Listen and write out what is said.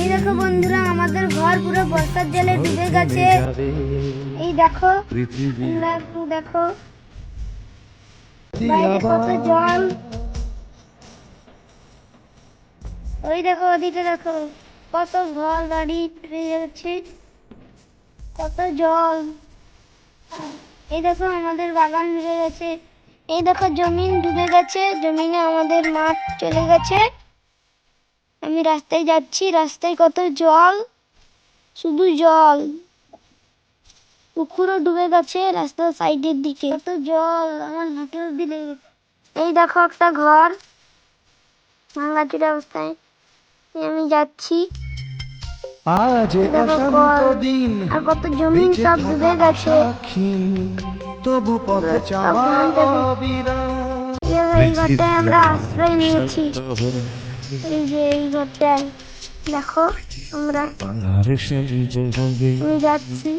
এই দেখো বন্ধুরা, আমাদের ঘর পুরো বর্ষার জলে ডুবে গেছে। এই দেখো দেখো। কত জল। ওই দেখো, ওদিকে দেখো, কত ঘর বাড়ি যাচ্ছে কত জল। এই দেখো, আমাদের বাগান ডুবে গেছে। এই দেখো, জমিন ডুবে গেছে। জমিনে আমাদের মাঠ চলে গেছে। আমি রাস্তায় যাচ্ছি রাস্তায় কত জল? শুধু জল। পুকুরও ডুবে গেছে রাস্তার সাইডের দিকে। কত জল আমার লেগে গেছে। এই দেখো একটা ঘর। ভাঙাচুরা অবস্থায়। আমি যাচ্ছি। আজ দেখো অশান্ত দিন আর কত জমিন বেঁচে সব ডুবে গেছে। তবু পথে চাওয়া অবিরাম। এই ঘরটায় আমরা আশ্রয় নিয়েছি। এই যে এই দেখো আমরা। আমি যাচ্ছি।